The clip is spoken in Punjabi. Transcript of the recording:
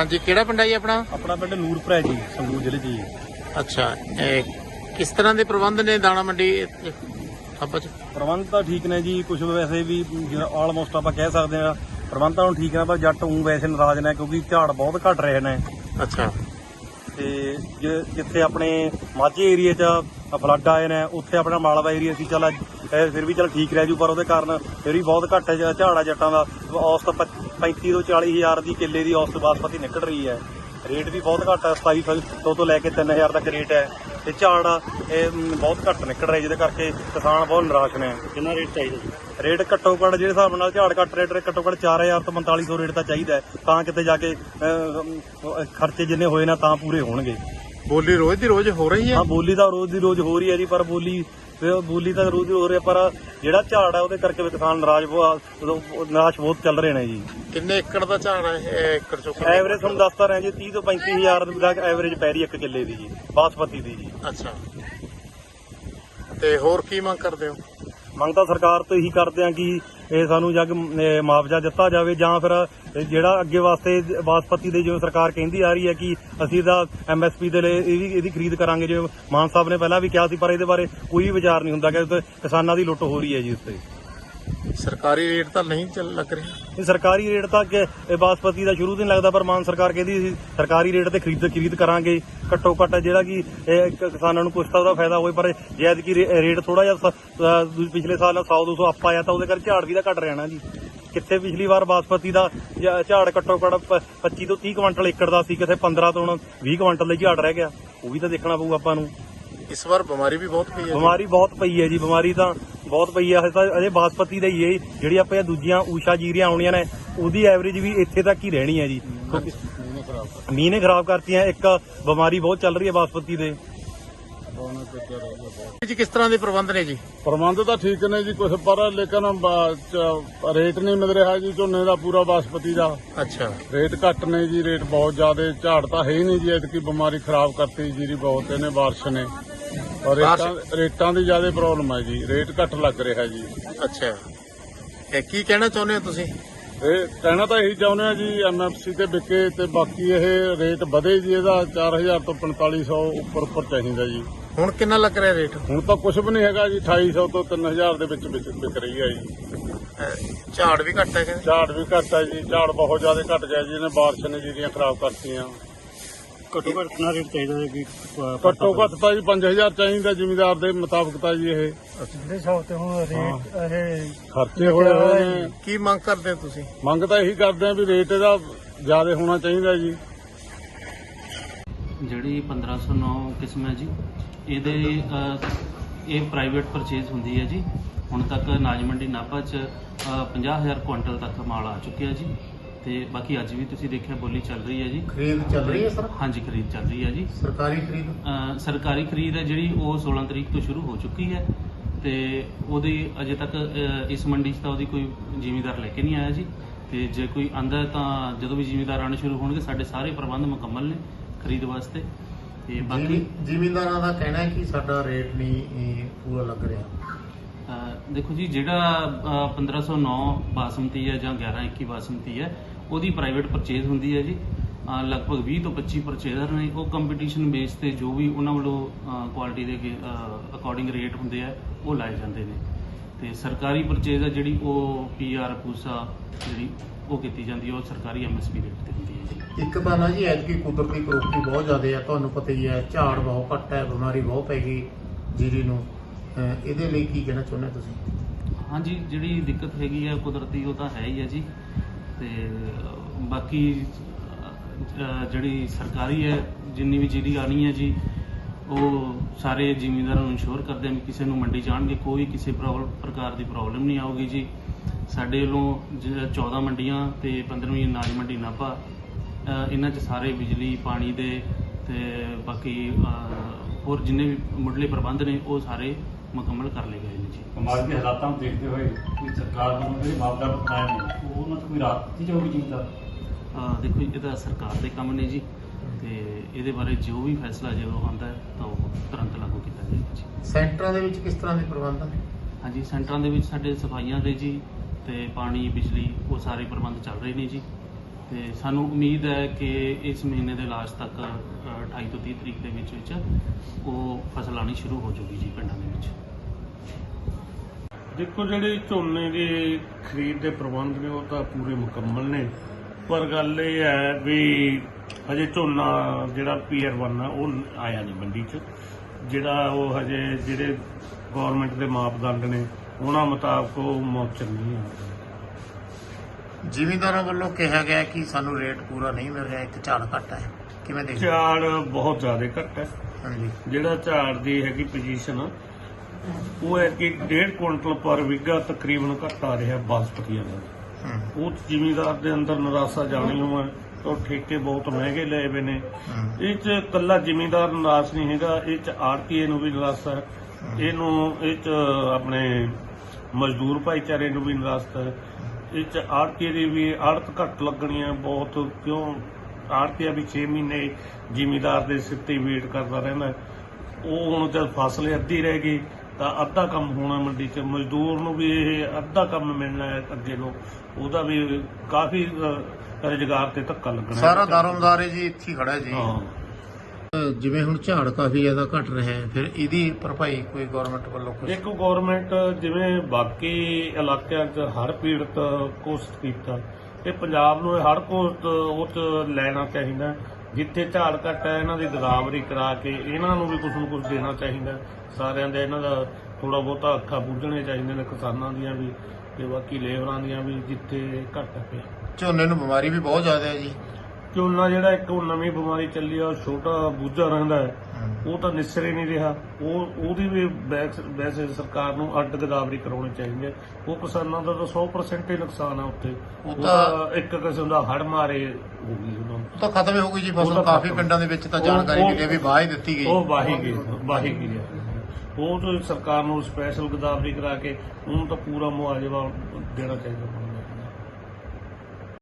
ਹਾਂਜੀ ਕਿਹੜਾ ਪਿੰਡ ਹੈ ਜੀ ਆਪਣਾ? ਆਪਣਾ ਪਿੰਡ ਨੂਰਪੁਰ ਹੈ ਜੀ ਸੰਗਰੂਰ ਜ਼ਿਲ੍ਹੇ 'ਚ ਜੀ। ਅੱਛਾ ਇਹ ਕਿਸ ਤਰ੍ਹਾਂ ਦੇ ਪ੍ਰਬੰਧ ਨੇ ਦਾਣਾ ਮੰਡੀ ਥਾਪਾ ਚ? ਪ੍ਰਬੰਧ ਤਾਂ ਠੀਕ ਨੇ ਜੀ ਕੁਝ ਵੈਸੇ ਵੀ ਆਲਮੋਸਟ ਆਪਾਂ ਕਹਿ ਸਕਦੇ ਆ ਪ੍ਰਬੰਧ ਤਾਂ ਹੁਣ ਠੀਕ ਨੇ ਪਰ ਜੱਟ ਉਂ ਵੈਸੇ ਨਾਰਾਜ਼ ਨੇ ਕਿਉਂਕਿ ਝਾੜ ਬਹੁਤ ਘਟ ਰਹੇ ਨੇ। ਅੱਛਾ। ਤੇ ਜਿੱਥੇ ਆਪਣੇ ਮਾਝੇ ਏਰੀਆ 'ਚ ਫਲੱਡ ਆਏ ਨੇ, ਉੱਥੇ ਆਪਣਾ ਮਾਲਵਾ ਏਰੀਆ ਸੀ, ਚੱਲ ਫਿਰ ਵੀ ਚੱਲ ਠੀਕ ਰਹਿ ਜੂ, ਪਰ ਉਹਦੇ ਕਾਰਨ ਫਿਰ ਵੀ ਬਹੁਤ ਘੱਟ ਹੈ ਝਾੜ ਆ ਜੱਟਾਂ ਦਾ, ਔਸਤ ਪ- 35 ਤੋਂ 40 ਹਜ਼ਾਰ ਦੀ ਕਿੱਲੇ ਦੀ ਔਸਤ ਬਾਸਪਤੀ ਨਿਕਲ ਰਹੀ ਹੈ। ਰੇਟ ਵੀ ਬਹੁਤ ਘੱਟ ਹੈ 2700 ਤੋਂ ਲੈ ਕੇ 3000 ਤੱਕ ਰੇਟ ਹੈ। ਤੇ ਝਾੜ ਇਹ ਬਹੁਤ ਘੱਟ ਨਿਕਲ ਰਿਹਾ ਜਿਹਦੇ ਕਰਕੇ ਕਿਸਾਨ ਬਹੁਤ ਨਿਰਾਸ਼ ਨੇ। ਕਿੰਨਾ ਰੇਟ ਚਾਹੀਦਾ ਜੀ? ਰੇਟ ਘੱਟੋ ਘੱਟ ਜਿਹੜੇ ਹਿਸਾਬ ਨਾਲ ਝਾੜ ਘੱਟ ਰੇਟ ਘੱਟੋ ਘੱਟ 4000 ਤੋਂ 4500 ਰੇਟ ਤਾਂ ਚਾਹੀਦਾ ਹੈ, ਤਾਂ ਕਿਤੇ ਜਾ ਕੇ ਖਰਚੇ ਜਿੰਨੇ ਹੋਏ ਨਾ ਤਾਂ ਪੂਰੇ ਹੋਣਗੇ। ਬੋਲੀ ਰੋਜ਼ ਦੀ ਰੋਜ਼ ਹੋ ਰਹੀ ਹੈ? ਹਾਂ ਬੋਲੀ ਤਾਂ ਰੋਜ਼ ਦੀ ਰੋਜ਼ ਹੋ ਰਹੀ ਹੈ ਜੀ ਪਰ ਬੋਲੀ ਫਿਰ ਬੋਲੀ ਤਾਂ ਰੋਜ਼ ਹੋ ਰਹੀ ਪਰ ਜਿਹੜਾ ਝਾੜ ਹੈ ਉਹਦੇ ਕਰਕੇ ਵੀ ਕਿਸਾਨ ਨਾਰਾਜ਼ ਬਹੁਤ ਨਿਰਾਸ਼ ਬਹੁਤ ਚੱਲ ਰਹੇ ਨੇ ਜੀ। ਕਿੰਨੇ ਏਕੜ ਦਾ ਝਾੜ ਹੈ ਇਹ? ਏਕੜ ਚੋਂ? ਐਵਰੇਜ ਤੁਹਾਨੂੰ ਦੱਸਦਾ ਰਿਹਾ ਜੀ 30 ਤੋਂ 35000 ਤੱਕ ਐਵਰੇਜ ਪੈ ਰਹੀ ਇੱਕ ਕਿੱਲੇ ਦੀ ਜੀ ਬਾਸਪਤੀ ਦੀ ਜੀ। ਅੱਛਾ। ਤੇ ਹੋਰ ਕੀ ਮੰਗ ਕਰਦੇ ਹੋ? ਮੰਗ ਤਾਂ ਸਰਕਾਰ ਤੋਂ ਇਹੀ ਕਰਦੇ ਆ ਕਿ ਇਹ ਸਾਨੂੰ ਜਗ ਮੁਆਵਜ਼ਾ ਦਿੱਤਾ ਜਾਵੇ ਜਾਂ ਫਿਰ ਜਿਹੜਾ ਅੱਗੇ ਵਾਸਤੇ ਬਾਸਪਤੀ ਦੇ ਜਿਵੇਂ ਸਰਕਾਰ ਕਹਿੰਦੀ ਆ ਰਹੀ ਹੈ ਕਿ ਅਸੀਂ ਇਹਦਾ ਐਮਐਸਪੀ ਦੇ ਲਈ ਇਹਦੀ ਇਹਦੀ ਖਰੀਦ ਕਰਾਂਗੇ, ਜਿਵੇਂ ਮਾਨ ਸਾਹਿਬ ਨੇ ਪਹਿਲਾਂ ਵੀ ਕਿਹਾ ਸੀ, ਪਰ ਇਹਦੇ ਬਾਰੇ ਕੋਈ ਵਿਚਾਰ ਨਹੀਂ ਹੁੰਦਾ ਕਿ ਕਿਸਾਨਾਂ ਦੀ ਲੁੱਟ ਹੋ ਰਹੀ ਹੈ ਜੀ ਇਸ 'ਤੇ। ਸਰਕਾਰੀ ਰੇਟ ਤਾਂ ਨਹੀਂ ਚੱਲ ਲੱਗ ਰਿਹਾ। ਇਹ ਸਰਕਾਰੀ ਰੇਟ ਤਾਂ ਕਿ ਇਹ ਬਾਸਪਤੀ ਦਾ ਸ਼ੁਰੂ ਤੋਂ ਨਹੀਂ ਲੱਗਦਾ, ਪਰ ਮਾਨ ਸਰਕਾਰ ਕਹਿੰਦੀ ਸੀ ਸਰਕਾਰੀ ਰੇਟ ਤੇ ਖਰੀਦ ਖਰੀਦ ਕਰਾਂਗੇ। ਘੱਟੋ ਘੱਟ ਜਿਹੜਾ ਕਿ ਇਹ ਇੱਕ ਕਿਸਾਨਾਂ ਨੂੰ ਕੁਛ ਤਾਂ ਉਹਦਾ ਫਾਇਦਾ ਹੋਏ ਪਰ ਜੇ ਐਤਕੀ ਰੇ- ਰੇਟ ਥੋੜਾ ਜਿਹਾ ਸ- ਅਹ ਪਿਛਲੇ ਸਾਲ 100 200 ਅੱਪ ਆਇਆ ਤਾਂ ਉਹਦੇ ਕਰਕੇ ਝਾੜ ਵੀ ਤਾਂ ਘਟ ਰਿਹਾ ਨਾ ਜੀ। ਕਿੱਥੇ ਪਿਛਲੀ ਵਾਰ ਬਾਸਪਤੀ ਦਾ ਝ- ਝਾੜ ਘੱਟੋ ਘੱਟ ਪ- 25 ਤੋਂ 30 ਕੁਇੰਟਲ ਏਕੜ ਦਾ ਸੀ, ਕਿਥੇ 15 ਤੋਂ ਹੁਣ 20 ਕੁਇੰਟਲ ਦਾ ਝਾੜ ਰਹਿ ਗਿਆ। ਉਹ ਵੀ ਤਾਂ ਦੇਖਣਾ ਪਊ ਆਪਾਂ ਨੂੰ। ਇਸ ਵਾਰ ਬਿਮਾਰੀ ਵੀ ਬਹੁਤ ਪਈ ਹੈ। ਬਿਮਾਰੀ ਬਹੁਤ ਪਈ ਹੈ ਜੀ ਬਿਮਾਰੀ ਤਾਂ ਬਹੁਤ ਪਈ ਹੈ। ਹਜੇ ਤਾਂ ਅਜੇ ਬਾਸਪਤੀ ਦਾ ਹੀ ਹੈ ਜਿਹੜੀ ਆਪਾਂ ਇਹ ਦੂਜੀਆਂ ਊਸ਼ਾ ਜੀਰੀਆਂ ਆਉਣੀਆਂ ਨੇ ਉਹਦੀ ਐਵਰੇਜ ਵੀ ਇੱਥੇ ਤੱਕ ਹੀ ਰਹਿਣੀ ਹੈ ਜੀ। ਮੀਂਹ ਨੇ ਖਰਾਬ ਕਰਤੀਆਂ ਇੱਕ ਬਿਮਾਰੀ ਬਹੁਤ ਚੱਲ ਰਹੀ ਹੈ ਬਾਸਪਤੀ ਦੇ। ਜੀ ਕਿਸ ਤਰ੍ਹਾਂ ਦੇ ਪ੍ਰਬੰਧ ਨੇ ਜੀ? ਪ੍ਰਬੰਧ ਤਾਂ ਠੀਕ ਨੇ ਜੀ ਕੁਝ ਪਰ ਲੇਕਿਨ ਬ- ਚ- ਰੇਟ ਨਹੀਂ ਮਿਲ ਰਿਹਾ ਜੀ ਝੋਨੇ ਦਾ ਪੂਰਾ ਬਾਸਪਤੀ ਦਾ। ਅੱਛਾ। ਰੇਟ ਘੱਟ ਨੇ ਜੀ ਰੇਟ ਬਹੁਤ ਜ਼ਿਆਦਾ ਝਾੜ ਤਾਂ ਹੈ ਹੀ ਨਹੀਂ ਜੀ ਐਤਕੀ ਬਿਮਾਰੀ ਖਰਾਬ ਕਰਤੀ ਜੀਰੀ ਬਹੁਤ ਇਹਨੇ ਬਾਰਿਸ਼ ਨੇ। ਔਰ ਰੇਟਾਂ ਰੇਟਾਂ ਦੀ ਜ਼ਿਆਦਾ ਪ੍ਰੋਬਲਮ ਹੈ ਜੀ ਰੇਟ ਘੱਟ ਲੱਗ ਰਿਹਾ ਜੀ। ਅੱਛਾ। ਇਹ ਕੀ ਕਹਿਣਾ ਚਾਹੁੰਦੇ ਹੋ ਤੁਸੀਂ? ਇਹ ਕਹਿਣਾ ਤਾਂ ਇਹੀ ਚਾਹੁੰਦੇ ਆ ਜੀ ਐਮਐਫਸੀ ਤੇ ਵਿਕੇ ਤੇ ਬਾਕੀ ਇਹ ਰੇਟ ਵਧੇ ਜੀ ਇਹਦਾ 4000 ਤੋਂ 4500 ਉੱਪਰ ਉੱਪਰ ਚਾਹੀਦਾ ਜੀ। ਹੁਣ ਕਿੰਨਾ ਲੱਗ ਰਿਹਾ ਰੇਟ? ਹੁਣ ਤਾਂ ਕੁਝ ਵੀ ਨਹੀਂ ਹੈਗਾ ਜੀ 2800 ਤੋਂ 3000 ਦੇ ਵਿੱਚ ਵਿੱਚ ਵਿਕ ਰਹੀ ਹੈ ਜੀ। ਅਹ ਝਾੜ ਵੀ ਘੱਟ ਹੈ ਕਹਿੰਦੇ ਝਾੜ ਵੀ ਘੱਟ ਹੈ ਜੀ ਝਾੜ ਬਹੁਤ ਜ਼ਿਆਦਾ ਘਟ ਗਿਆ ਜੀ ਇਹਨੇ ਬਾਰਿਸ਼ ਨੇ ਜਿਹੜੀਆਂ ਖਰਾਬ ਕਰਤੀਆਂ। ਘੱਟੋ ਘੱਟ ਕਿੰਨਾ ਰੇਟ ਚਾਹੀਦਾ ਹੈ ਕਿ ਘੱਟੋ ਘੱਟ ਤਾਂ ਜੀ 5000 ਚਾਹੀਦਾ ਜ਼ਿਮੀਦਾਰ ਦੇ ਮੁਤਾਬਕ ਤਾਂ ਜੀ ਇਹ। ਜਿਹੜੇ ਹਿਸਾਬ ਤੇ ਹੁਣ ਰੇਟ ਇਹ ਖਰਚੇ ਹੋਏ ਹੋਏ ਨੇ। ਕੀ ਮੰਗ ਕਰਦੇ ਹੋ ਤੁਸੀਂ? ਮੰਗ ਤਾਂ ਇਹੀ ਕਰਦੇ ਆ ਵੀ ਰੇਟ ਇਹਦਾ ਜ਼ਿਆਦਾ ਹੋਣਾ ਚਾਹੀਦਾ ਜੀ। ਜਿਹੜੀ 1509 ਕਿਸਮ ਹੈ ਜੀ ਇਹਦੇ ਇਹ ਪ੍ਰਾਈਵੇਟ ਪਰਚੇਜ਼ ਹੁੰਦੀ ਹੈ ਜੀ। ਹੁਣ ਤੱਕ ਨਾਜ ਮੰਡੀ ਨਾਭਾ ਚ ਅ, 50000 ਕੁਇੰਟਲ ਤੱਕ ਮਾਲ ਆ ਚੁੱਕਿਆ ਜੀ। ਤੇ ਬਾਕੀ ਅੱਜ ਵੀ ਤੁਸੀਂ ਦੇਖਿਆ ਬੋਲੀ ਚੱਲ ਰਹੀ ਹੈ ਜੀ। ਖਰੀਦ ਚੱਲ ਰਹੀ ਹੈ ਸਰ? ਹਾਂਜੀ ਖਰੀਦ ਚੱਲ ਰਹੀ ਹੈ ਜੀ। ਸਰਕਾਰੀ ਖਰੀਦ? ਸਰਕਾਰੀ ਖਰੀਦ ਹੈ ਜਿਹੜੀ ਉਹ 16 ਤਰੀਕ ਤੋਂ ਸ਼ੁਰੂ ਹੋ ਚੁੱਕੀ ਹੈ। ਤੇ ਉਹਦੀ ਅਜੇ ਤੱਕ ਇਸ ਮੰਡੀ 'ਚ ਤਾਂ ਉਹਦੀ ਕੋਈ ਜ਼ਿਮੀਦਾਰ ਲੈ ਕੇ ਨਹੀਂ ਆਇਆ ਜੀ। ਤੇ ਜੇ ਕੋਈ ਆਂਦਾ ਤਾਂ ਜਦੋਂ ਵੀ ਜ਼ਿਮੀਦਾਰ ਆਉਣੇ ਸ਼ੁਰੂ ਹੋਣਗੇ ਸਾਡੇ ਸਾਰੇ ਪ੍ਰਬੰਧ ਮੁਕੰਮਲ ਨੇ ਖਰੀਦ ਵਾਸਤੇ। ਤੇ ਬਾਕੀ ਜ਼ਿਮੀਂਦਾਰਾਂ ਦਾ ਕਹਿਣਾ ਹੈ ਕਿ ਸਾਡਾ ਰੇਟ ਨਹੀਂ ਇਹ, ਪੂਰਾ ਲੱਗ ਰਿਹਾ। ਦੇਖੋ ਜੀ ਜਿਹੜਾ ਅ, 1509 ਬਾਸਮਤੀ ਹੈ ਜਾਂ 1121 ਬਾਸਮਤੀ ਹੈ ਉਹਦੀ ਪ੍ਰਾਈਵੇਟ ਪਰਚੇਜ਼ ਹੁੰਦੀ ਹੈ ਜੀ। ਲਗਭਗ 20 ਤੋਂ 25 ਪਰਚੇਜ਼ਰ ਨੇ ਉਹ ਕੰਪੀਟੀਸ਼ਨ ਬੇਸ ਤੇ ਜੋ ਵੀ ਉਹਨਾਂ ਵੱਲੋਂ ਕੁਆਲਿਟੀ ਦੇ ਅਕੋਰਡਿੰਗ ਰੇਟ ਹੁੰਦੇ ਆ ਉਹ ਲਾਏ ਜਾਂਦੇ ਨੇ। ਤੇ ਸਰਕਾਰੀ ਪਰਚੇਜ਼ ਹੈ ਜਿਹੜੀ ਉਹ ਪੀਆਰ ਪੂਸਾ ਜਿਹੜੀ ਉਹ ਕੀਤੀ ਜਾਂਦੀ ਹੈ ਉਹ ਸਰਕਾਰੀ ਐਮਐਸਪੀ ਰੇਟ ਤੇ ਹੁੰਦੀ ਹੈ ਜੀ। ਇੱਕ ਤਾਂ ਨਾ ਜੀ ਐਤਕੀ ਕੁਦਰਤੀ ਕਰੋਪੀ ਬਹੁਤ ਜ਼ਿਆਦਾ ਹੈ ਤੁਹਾਨੂੰ ਪਤਾ ਹੀ ਹੈ ਝਾੜ ਬਹੁਤ ਘੱਟ ਹੈ ਬਿਮਾਰੀ ਬਹੁਤ ਪੈ ਗਈ ਜੀਰੀ ਨੂੰ। ਅਹ ਇਹਦੇ ਲਈ ਕੀ ਕਹਿਣਾ ਚਾਹੁੰਦੇ ਹੋ ਤੁਸੀਂ? ਹਾਂਜੀ ਜਿਹੜੀ ਦਿੱਕਤ ਹੈਗੀ ਆ ਕੁਦਰਤੀ ਉਹ ਤਾਂ ਹੈ ਹੀ ਹੈ ਜੀ। ਤੇ ਅਹ, ਬਾਕੀ ਅਹ, ਜਿਹੜੀ ਸਰਕਾਰੀ ਹੈ ਜਿੰਨੀ ਵੀ ਜਿਹੜੀ ਆਣੀ ਹੈ ਜੀ ਉਹ ਸਾਰੇ ਜ਼ਿਮੀਂਦਾਰਾਂ ਨੂੰ ਇਨਸ਼ੋਰ ਕਰਦੇ ਵੀ ਕਿਸੇ ਨੂੰ ਮੰਡੀ ਜਾਣਗੇ ਕੋਈ ਕਿਸੇ ਪ੍ਰਕਾਰ ਦੀ ਪ੍ਰੋਬਲਮ ਨਹੀਂ ਆਊਗੀ ਜੀ। ਸਾਡੇ ਵੱਲੋਂ ਜ- 14 ਮੰਡੀਆਂ ਤੇ 15ਵੀਂ ਨਾਜ ਮੰਡੀ ਨਾਭਾ ਇਹਨਾਂ 'ਚ ਸਾਰੇ ਬਿਜਲੀ ਪਾਣੀ ਦੇ ਤੇ ਬਾਕੀ ਹੋਰ ਜਿੰਨੇ ਵੀ ਮੁੱਢਲੇ ਪ੍ਰਬੰਧ ਨੇ ਉਹ ਸਾਰੇ ਮੁਕੰਮਲ ਕਰ ਲਏ ਗਏ ਨੇ ਜੀ। ਸਮਾਜ ਦੇ ਹਾਲਾਤਾਂ ਨੂੰ ਦੇਖਦੇ ਹੋਏ ਕਿ ਸਰਕਾਰ ਵੱਲੋਂ ਜਿਹੜੇ ਮਾਪਦੰਡ ਬਣਾਏ ਨੇ ਉਹ ਉਹਨਾਂ ਤੋਂ ਕੋਈ ਰਾਹਤ ਦਿੱਤੀ ਜਾਊਗੀ ਚੀਜ਼ ਦਾ ਦੇਖੋ ਜੀ, ਇਹ ਤਾਂ ਸਰਕਾਰ ਦੇ ਕੰਮ ਨੇ ਜੀ। ਇਹਦੇ ਬਾਰੇ ਜੋ ਵੀ ਫੈਸਲਾ ਜਦੋਂ ਆਉਂਦਾ ਹੈ ਤਾਂ ਉਹ ਤੁਰੰਤ ਲਾਗੂ ਕੀਤਾ ਜਾਏਗਾ ਜੀ। ਸੈਂਟਰਾਂ ਦੇ ਵਿੱਚ ਕਿਸ ਤਰ੍ਹਾਂ ਦੇ ਪ੍ਰਬੰਧ ਨੇ ਹਾਂਜੀ ਸੈਂਟਰਾਂ ਦੇ ਵਿੱਚ ਸਾਡੇ ਸਫਾਈਆਂ ਦੇ ਜੀ ਤੇ ਪਾਣੀ ਬਿਜਲੀ ਉਹ ਸਾਰੇ ਪ੍ਰਬੰਧ ਚੱਲ ਰਹੇ ਨੇ ਜੀ। ਤੇ ਸਾਨੂੰ ਉਮੀਦ ਹੈ ਕਿ ਇਸ ਮਹੀਨੇ ਦੇ ਲਾਸਟ ਤੱਕ ਅ, 28 ਤੋਂ 30 ਤਰੀਕ ਦੇ ਵਿੱਚ ਵਿੱਚ ਉਹ ਫਸਲ ਆਣੀ ਸ਼ੁਰੂ ਹੋ ਜਾਊਗੀ ਜੀ ਪਿੰਡਾਂ ਦੇ ਵਿੱਚ। ਦੇਖੋ ਜਿਹੜੇ ਝੋਨੇ ਦੀ ਖਰੀਦ ਦੇ ਪ੍ਰਬੰਧ ਨੇ ਉਹ ਤਾਂ ਪੂਰੇ ਮੁਕੰਮਲ ਨੇ। ਪਰ ਗੱਲ ਇਹ ਹੈ ਵੀ ਹਜੇ ਝੋਨਾ ਜਿਹੜਾ ਪੀਆਰ 1 ਆ ਉਹ ਆਇਆ ਨਹੀਂ ਮੰਡੀ 'ਚ। ਜਿਹੜਾ ਉਹ ਹਜੇ ਜਿਹੜੇ ਗਵਰਨਮੈਂਟ ਦੇ ਮਾਪਦੰਡ ਨੇ ਉਹਨਾਂ ਮੁਤਾਬਕ ਉਹ ਮੌਚਰ ਨਹੀਂ ਆ ਜ਼ਿਮੀਂਦਾਰਾਂ ਵੱਲੋਂ ਕਿਹਾ ਗਿਆ ਕਿ ਸਾਨੂੰ ਰੇਟ ਪੂਰਾ ਨਹੀਂ ਮਿਲ ਰਿਹਾ ਇੱਕ ਝਾੜ ਘੱਟ ਹੈ। ਕਿਵੇਂ ਦੇਖਦੇ? ਝਾੜ ਬਹੁਤ ਜ਼ਿਆਦਾ ਘੱਟ ਹੈ। ਹਾਂਜੀ। ਜਿਹੜਾ ਝਾੜ ਦੀ ਹੈਗੀ ਪੋਜੀਸ਼ਨ ਉਹ ਹੈ ਕਿ 1.5 ਕੁਇੰਟਲ ਪਰ ਵਿਗਾ ਤਕਰੀਬਨ ਘੱਟ ਆ ਰਿਹਾ ਬਾਸਪਤੀਆਂ ਦਾ। ਉਹ ਜ਼ਿਮੀਂਦਾਰ ਦੇ ਅੰਦਰ ਨਿਰਾਸ਼ਾ ਜਾਣੀ ਹੋਆ ਤਾਂ ਠੇਕੇ ਬਹੁਤ ਮਹਿੰਗੇ ਲਏ ਵੇ ਨੇ। ਇਹ ਚ ਕੱਲਾ ਜ਼ਿਮੀਂਦਾਰ ਨਿਰਾਸ਼ ਨਹੀਂ ਹੈਗਾ ਇਹ ਚ ਆੜਤੀਏ ਨੂੰ ਵੀ ਨਿਰਾਸ਼ਾ ਹੈ। ਇਹਨੂੰ ਇਹ ਚ ਆਪਣੇ ਮਜ਼ਦੂਰ ਭਾਈਚਾਰੇ ਨੂੰ ਵੀ ਨਿਰਾਸ਼ਾ ਹੈ। ਇਹ ਚ ਆੜਤੀਏ ਦੀ ਵੀ ਆੜਤ ਘੱਟ ਲੱਗਣੀ ਹੈ ਬਹੁਤ ਕਿਉਂ? ਆੜਤੀਆ ਵੀ 6 ਮਹੀਨੇ ਜ਼ਿਮੀਂਦਾਰ ਦੇ ਸਿਰ ਤੇ ਵੇਟ ਕਰਦਾ ਰਹਿੰਦਾ। ਉਹ ਹੁਣ ਜਦ ਫਸਲ ਅੱਧੀ ਰਹਿ ਗਈ ਤਾਂ ਅੱਧਾ ਕੰਮ ਹੋਣਾ ਮੰਡੀ 'ਚ ਮਜ਼ਦੂਰ ਨੂੰ ਵੀ ਇਹ ਅੱਧਾ ਕੰਮ ਮਿਲਣਾ ਹੈ ਅੱਗੇ ਨੂੰ ਉਹਦਾ ਵੀ ਕਾਫੀ ਰੁਜ਼ਗਾਰ ਤੇ ਧੱਕਾ ਲੱਗਣਾ। ਸਾਰਾ ਦਾਰੋਮਦਾਰ ਜੀ ਇੱਥੇ ਖੜਾ ਜੀ। ਜਿਵੇਂ ਹੁਣ ਝਾੜ ਕਾਫੀ ਜ਼ਿਆਦਾ ਘਟ ਰਿਹਾ ਹੈ ਫਿਰ ਇਹਦੀ ਭਰਪਾਈ ਕੋਈ ਗਵਰਨਮੈਂਟ ਵੱਲੋਂ ਕੁਝ ਦੇਖੋ ਗਵਰਨਮੈਂਟ ਜਿਵੇਂ ਬਾਕੀ ਇਲਾਕਿਆਂ 'ਚ ਹੜ੍ਹ ਪੀੜਤ ਕੋਸ਼ਿਸ਼ ਕੀਤਾ ਤੇ ਪੰਜਾਬ ਨੂੰ ਹੜ੍ਹ ਕੋਸ਼ਿਸ਼ ਉਹ 'ਚ ਲੈਣਾ ਚਾਹੀਦਾ ਜਿੱਥੇ ਝਾੜ ਘੱਟ ਹੈ, ਇਹਨਾਂ ਦੀ ਗਦਾਵਰੀ ਕਰਾ ਕੇ ਇਹਨਾਂ ਨੂੰ ਵੀ ਕੁਝ ਨੂੰ ਕੁਝ ਦੇਣਾ ਚਾਹੀਦਾ। ਸਾਰਿਆਂ ਦੇ ਇਹਨਾਂ ਦਾ ਥੋੜਾ ਬਹੁਤਾ ਅੱਖਾਂ ਬੁੱਝਣੇ ਚਾਹੀਦੇ ਨੇ, ਕਿਸਾਨਾਂ ਦੀਆਂ ਵੀ ਤੇ ਬਾਕੀ ਲੇਬਰਾਂ ਦੀਆਂ ਵੀ ਜਿੱਥੇ ਘੱਟ ਪਿਆ ਝੋਨੇ ਨੂੰ ਬਿਮਾਰੀ ਵੀ ਬਹੁਤ ਜ਼ਿਆਦਾ ਹੈ ਜੀ। ਝੋਨਾ ਜਿਹੜਾ ਇੱਕ ਉਹ ਨਵੀਂ ਬਿਮਾਰੀ ਚੱਲੀ ਆ ਉਹ ਛੋਟਾ ਬੂਝਾ ਰਹਿੰਦਾ ਹੈ। ਉਹ ਤਾਂ ਨਿਸਰੇ ਨਹੀਂ ਰਿਹਾ। ਉਹ ਉਹਦੀ ਵੀ ਵੈਸੇ ਸਰਕਾਰ ਨੂੰ ਅੱਡ ਗਦਾਵਰੀ ਕਰਾਉਣੀ ਚਾਹੀਦੀ ਹੈ। ਉਹ ਕਿਸਾਨਾਂ ਦਾ ਤਾਂ 100% ਹੀ ਨੁਕਸਾਨ ਆ ਉੱਤੇ ਉਹ ਤਾਂ- ਇੱਕ ਕਿਸਮ ਦਾ ਹੜ ਮਾਰੇ ਹੋ ਗਈ ਉਹਨਾਂ ਨੂੰ ਤਾਂ ਖਤਮ ਹੀ ਗਈ ਜੀ ਫਸਲ। ਕਾਫੀ। ਪਿੰਡਾਂ ਦੇ ਵਿੱਚ ਤਾਂ ਜਾਣਕਾਰੀ ਮਿਲੀ ਵੀ ਵਾਹ ਦਿੱਤੀ ਗਈ। ਉਹ ਵਾਹੀ ਗਈ ਵਾਹੀ ਗਈ ਉਹ ਤਾਂ ਸਰਕਾਰ ਨੂੰ ਸਪੈਸ਼ਲ ਗਦਾਵਰੀ ਕਰਾ ਕੇ ਉਹਨੂੰ ਤਾਂ ਪੂਰਾ ਮੁਆਵਜ਼ਾ ਦੇਣਾ ਚਾਹੀਦਾ।